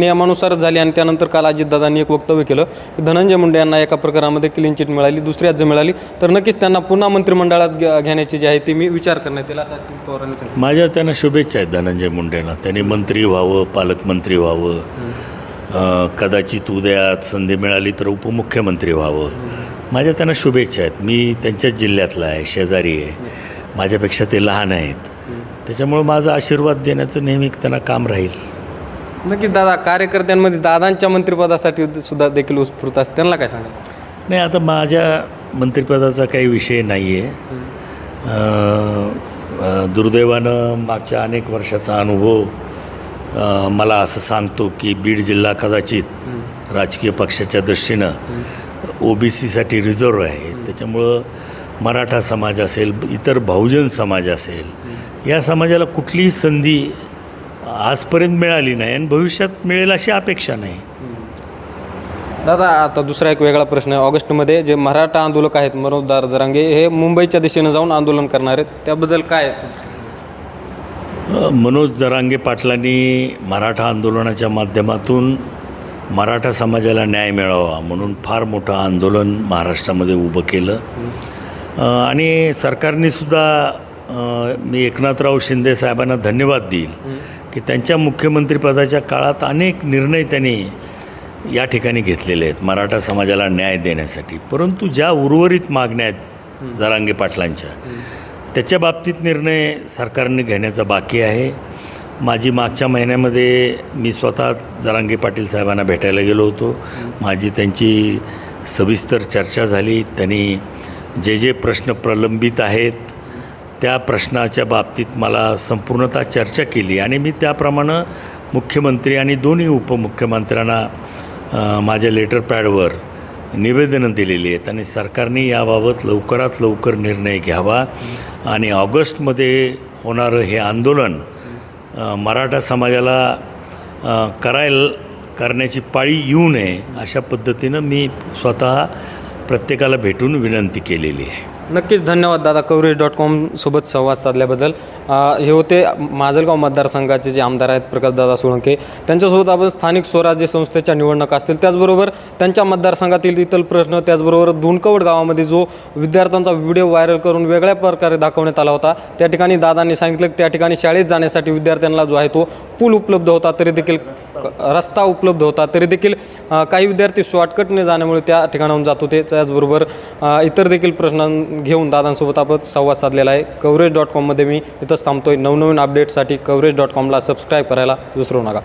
नियमानुसारच झाली आणि त्यानंतर काल अजितदादांनी एक वक्तव्य केलं. की धनंजय मुंडे यांना एका प्रकारामध्ये क्लीन चिट मिळाली दुसरी आज मिळाली. तर नक्कीच त्यांना पुन्हा मंत्रिमंडळात घ्या- घेण्याची जी आहे ती मी विचार करण्यात येईल असं अजित पवारांनी सांगितलं. माझ्या त्यांना शुभेच्छा आहेत धनंजय मुंडेंना. त्यांनी मंत्री व्हावं पालकमंत्री व्हावं. कदाचित उद्यात संधी मिळाली तर उपमुख्यमंत्री व्हावं. माझ्या त्यांना शुभेच्छा आहेत. मी त्यांच्याच जिल्ह्यातला आहे शेजारी आहे. माझ्यापेक्षा ते लहान आहेत. त्याच्यामुळं माझा आशीर्वाद देण्याचं नेहमी त्यांना काम राहील. नक्कीच दादा कार्यकर्त्यांमध्ये दादांच्या मंत्रिपदासाठी सुद्धा देखील उत्स्फूर्त असते. त्यांना काय सांगाल? नाही आता माझ्या मंत्रिपदाचा काही विषय नाही आहे दुर्दैवानं मागच्या अनेक वर्षाचा अनुभव अ, मला असं सांगतो की बीड जिल्हा कदाचित राजकीय पक्षाच्या दृष्टीनं ओ बी सीसाठी रिझर्व आहे त्याच्यामुळं मराठा समाज असेल इतर बहुजन समाज असेल या समाजाला कुठलीही संधी आजपर्यंत मिळाली नाही आणि भविष्यात मिळेल अशी अपेक्षा नाही. दादा आता दुसरा एक वेगळा प्रश्न आहे. ऑगस्टमध्ये जे मराठा आंदोलक आहेत मनोजदार जरांगे हे मुंबईच्या दिशेनं जाऊन आंदोलन करणार आहेत. त्याबद्दल काय? मनोज जरांगे पाटलांनी मराठा आंदोलनाच्या माध्यमातून मराठा समाजाला न्याय मिळावा म्हणून फार मोठं आंदोलन महाराष्ट्रामध्ये उभं केलं. आणि सरकारने सुद्धा अ, मी एकनाथराव शिंदे साहेबांना धन्यवाद देईल. की त्यांच्या मुख्यमंत्रीपदाच्या काळात अनेक निर्णय त्यांनी या ठिकाणी घेतलेले आहेत. मराठा समाजाला न्याय देण्यासाठी. परंतु ज्या उर्वरित मागण्या आहेत जरांगे पाटलांच्या त्याच्या बाबतीत निर्णय सरकारने घेण्याचा बाकी आहे. माझी मागच्या महिन्यामध्ये मी स्वतः जरांगे पाटील साहेबांना भेटायला गेलो होतो. माझी त्यांची सविस्तर चर्चा झाली. त्यांनी जे जे प्रश्न प्रलंबित आहेत त्या प्रश्नाच्या बाबतीत मला संपूर्णतः चर्चा केली आणि मी त्याप्रमाणे मुख्यमंत्री आणि दोन्ही उपमुख्यमंत्र्यांना माझ्या लेटर पॅडवर निवेदनं दिलेली आहेत आणि सरकारने याबाबत लवकरात लवकर निर्णय घ्यावा आणि ऑगस्टमध्ये होणारं हे आंदोलन मराठा समाजाला करायला करण्याची पाळी येऊ नये अशा पद्धतीनं मी स्वतः प्रत्येकाला भेटून विनंती केलेली आहे. नक्कीच धन्यवाद दादा. कवरेज डॉट कॉमसोबत संवाद साधल्याबद्दल. हे होते माजलगाव मतदारसंघाचे जे आमदार आहेत प्रकाशदादा सोळंके. त्यांच्यासोबत आपण स्थानिक स्वराज्य संस्थेच्या निवडणुका असतील. त्याचबरोबर त्यांच्या मतदारसंघातील इतर प्रश्न त्याचबरोबर दुणकवड गावामध्ये जो विद्यार्थ्यांचा व्हिडिओ व्हायरल करून वेगळ्या प्रकारे दाखवण्यात आला होता त्या ठिकाणी दादांनी सांगितलं की त्या ठिकाणी शाळेत जाण्यासाठी विद्यार्थ्यांना जो आहे तो पूल उपलब्ध होता तरी देखील क- रस्ता उपलब्ध होता तरी देखील काही विद्यार्थी शॉर्टकटने जाण्यामुळे त्या ठिकाणाहून जात होते. त्याचबरोबर इतर देखील प्रश्नां घेऊन दादांसोबत आपण संवाद साधलेला आहे. कवरेज डॉट कॉममध्ये मी इथंच थांबतोय. नवनवीन अपडेटसाठी कवरेज डॉट कॉमला सबस्क्राईब करायला विसरू नका.